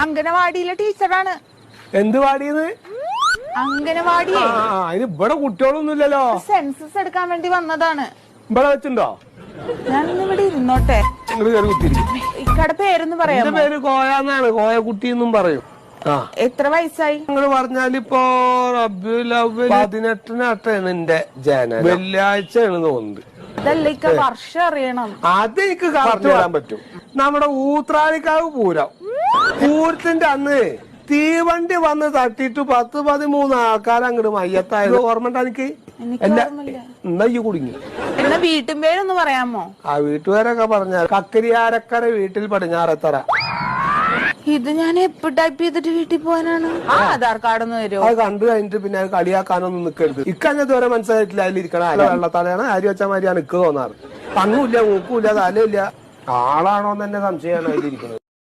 അംഗനവാടിയിലെ ടീച്ചറാണ്. എന്ത് വാടിയത്? അംഗനവാടി. ആ ഇവിടെ കുട്ടികളൊന്നും കുട്ടികളൊന്നുമില്ലല്ലോ സെൻസസ് എടുക്കാൻ വേണ്ടി വന്നതാണ്. ഇവിടെ വെച്ചിണ്ടോ ഞാൻ ഇവിടെ ഇരുന്നോട്ടെ ഇക്കടെ പേരൊന്ന് പറയാം പേര് കോയ എന്നാണ് കോയ കുട്ടി എന്നും പറയും. ആ. എത്ര വയസ്സായി? നിങ്ങൾ പറഞ്ഞാലിപ്പോ റബ്യുൽ പതിനെട്ടിനാട്ടാണ് എന്റെ ജനനം. വെള്ളിയാഴ്ചയാണ് തോന്നുന്നത് വർഷം അറിയണം. അത് എനിക്ക് കറക്റ്റ് പറയാൻ പറ്റും. നമ്മുടെ ഊത്രാലിക്കാവ് പൂരം. പൂരത്തിന്റെ അന്ന് തീവണ്ടി വന്ന് തട്ടിട്ട് പത്ത് പതിമൂന്ന് ആൾക്കാർ അങ്ങോട്ട് മയ്യത്തായത്? ഓർമ്മ എനിക്ക്. എന്നാ ഈ കുടുങ്ങി. എന്നാ വീട്ടും പേരൊന്ന് പറയാമോ? ആ വീട്ടുകാരൊക്കെ പറഞ്ഞ കക്കരിയാരക്കര വീട്ടിൽ പടിഞ്ഞാറത്തറ. ഇത് ഞാൻ എപ്പോ ടൈപ്പ് ചെയ്തിട്ട് വീട്ടിൽ പോകാനാണ്? ആ ആധാർ കാർഡ് ഒന്ന് തരുമോ അത് കണ്ടു കഴിഞ്ഞിട്ട് പിന്നെ അത് കളിയാക്കാനൊന്നും നിൽക്കരുത് ഇക്കന്നെ ഇതുവരെ മനസ്സിലായിട്ടില്ല. അതിലിരിക്കണ അല്ല. വെള്ളത്തലയാണ് ആര് വെച്ച മാതിരിയാണ് ഇക്ക് തോന്നാറ്. കണ്ണുമില്ല മൂക്കുമില്ല തലയില്ല ആളാണോ എന്ന് തന്നെ സംശയമാണ് അതിലിരിക്കുന്നത്